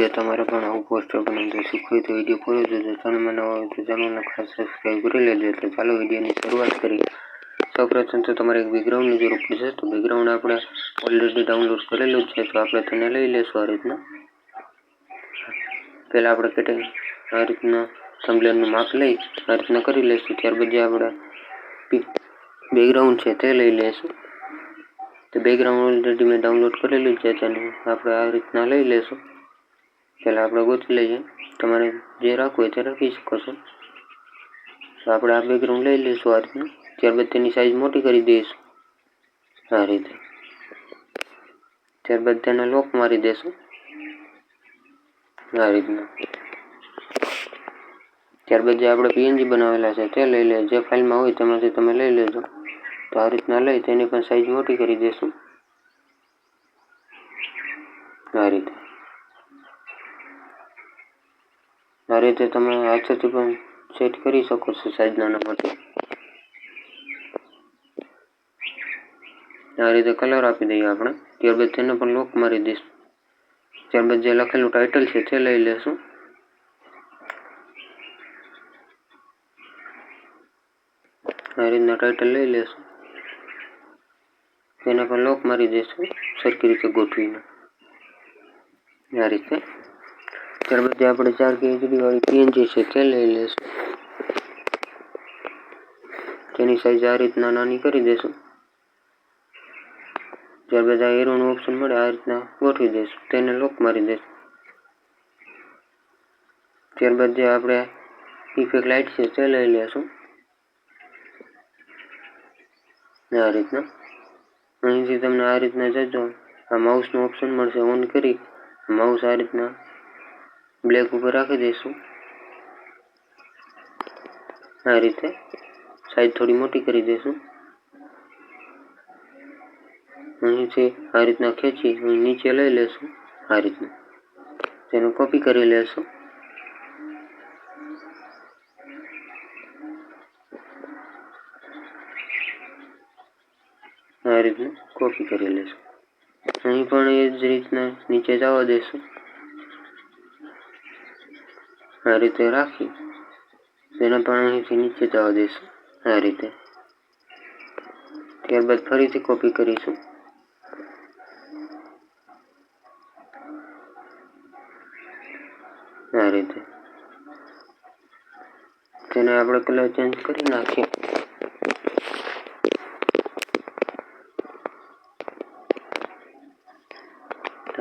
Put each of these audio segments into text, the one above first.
જો તમારે પણ આવું પોસ્ટર બનાવતું શીખવું હોય તો વીડિયો પૂરો જોજો. ચેનલમાં નવો હોય તો ચેનલને ખાસ સબસ્ક્રાઈબ કરી લેજો. એટલે ચાલો વિડીયોની શરૂઆત કરી સૌપ્રથમ તો તમારે એક બેકગ્રાઉન્ડની જરૂર પડશે. તો બેકગ્રાઉન્ડ આપણે ઓલરેડી ડાઉનલોડ કરેલું છે. તો આપણે તેને લઈ લેશું આ રીતના. પહેલાં આપણે કેટેગ આ રીતના થંબલેરનું માપ લઈ આ રીતના કરી લઈશું. ત્યારબાદ જે આપણે બેકગ્રાઉન્ડ છે તે લઈ લઈશું તો બેકગ્રાઉન્ડ ઓલરેડી મેં ડાઉનલોડ કરેલું છે. તેને આપણે આ રીતના લઈ લેશું. પહેલાં આપણે ગોતી લઈએ. તમારે જે રાખવું હોય તે રાખી શકો છો. તો આપણે આ બેકગ્રાઉન્ડ લઈ લઈશું આ રીતના ત્યારબાદ તેની સાઈઝ મોટી કરી દઈશું. આ રીતે. ત્યારબાદ તેને લોક મારી દેશું. આ રીતના. ત્યારબાદ જે આપણે પીએનજી બનાવેલા છે તે લઈ લે. જે ફાઇલમાં હોય તેમાંથી તમે લઈ લેજો. તો આ રીતના લઈ તેની પણ સાઈઝ મોટી કરી દેશું. આ રીતે. આ રીતે તમે હાથેથી પણ સેટ કરી શકો છો સાઈઝના નંબરથી. આ રીતે કલર આપી દઈએ આપણે. ત્યારબાદ તેને પણ લોક મારી દઈશું. ત્યારબાદ જે લખેલું ટાઇટલ છે તે લઈ લેશું. આ રીતના ટાઇટલ લઈ લેશું. તેને પણ લોક મારી દઈશું સરખી રીતે ગોઠવીને. આ રીતે. ત્યારબાદ આપણે ચાર કે વાળી પીએનજી છે તે લઈ લઈશું તેની સાઈઝ આ રીતના નાની કરી દઈશું ત્યારબાદ આ એરોનું ઓપ્શન મળે આ રીતના ગોઠવી દઈશું તેને લોક મારી દઈશું ત્યારબાદ જે આપણે ઇફેક્ટ લાઇટ છે તે લઈ લઈશું આ રીતના. અહીંથી તમને આ રીતના જજો. આ માઉસનું ઓપ્શન મળશે ઓન કરી. માઉસ આ રીતના બ્લેક ઉપર રાખી દઈશું. આ રીતે સાઈઝ થોડી મોટી કરી દઈશું. અહીંથી આ રીતના ખેંચી અહીં નીચે લઈ લેશું. આ રીતના. તેનું કોપી કરી લેશું. આ રીતનું કોપી કરી લેશું. અહીં પણ એ જ રીતના નીચે જવા દેશું. આ રીતે રાખી તેને પણ અહીંથી નીચે જવા દઈશું આ રીતે ત્યારબાદ ફરીથી કોપી કરીશું આ રીતે તેને આપણે કલર ચેન્જ કરી નાખીએ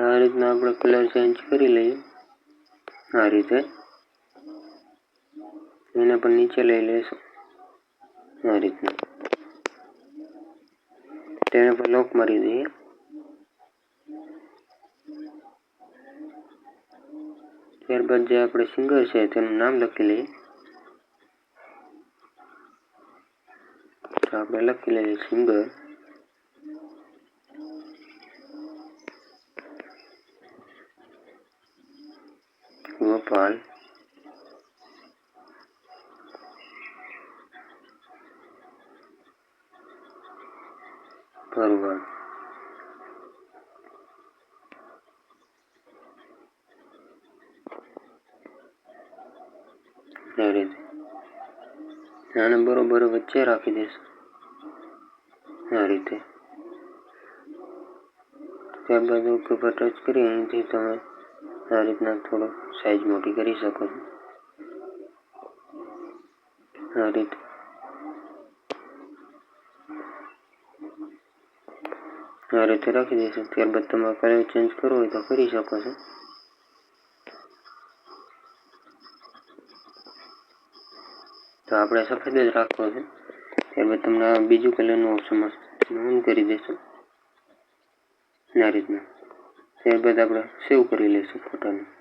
આ રીતના આપણે કલર ચેન્જ કરી લઈએ આ રીતે એને પણ નીચે લઈ લઈશું. આ રીતના. તેને પણ લોક મારી દઈએ ત્યારબાદ જે આપણે સિંગર છે, તેનું નામ લખી લઈએ. આપણે લખી લઈએ સિંગર. ગોપાલ. ભરવાડ આ રીતે આને બરોબર વચ્ચે રાખી દઈશું આ રીતે. ત્યારબાદ ઓકે પર ટચ કરી, અહીંથી તમે આ રીતના થોડો સાઈઝ મોટી કરી શકો છો. આ રીતે. આ રીતે રાખી દઈશું ત્યારબાદ તમારે કલર ચેન્જ કરવો હોય તો કરી શકો છો. તો આપણે સફેદ જ રાખવો છે. ત્યારબાદ તમને બીજું કલરનું ઓપ્શન ઓન કરી દઈશું આ રીતના. ત્યારબાદ આપણે સેવ કરી લઈશું ફોટાને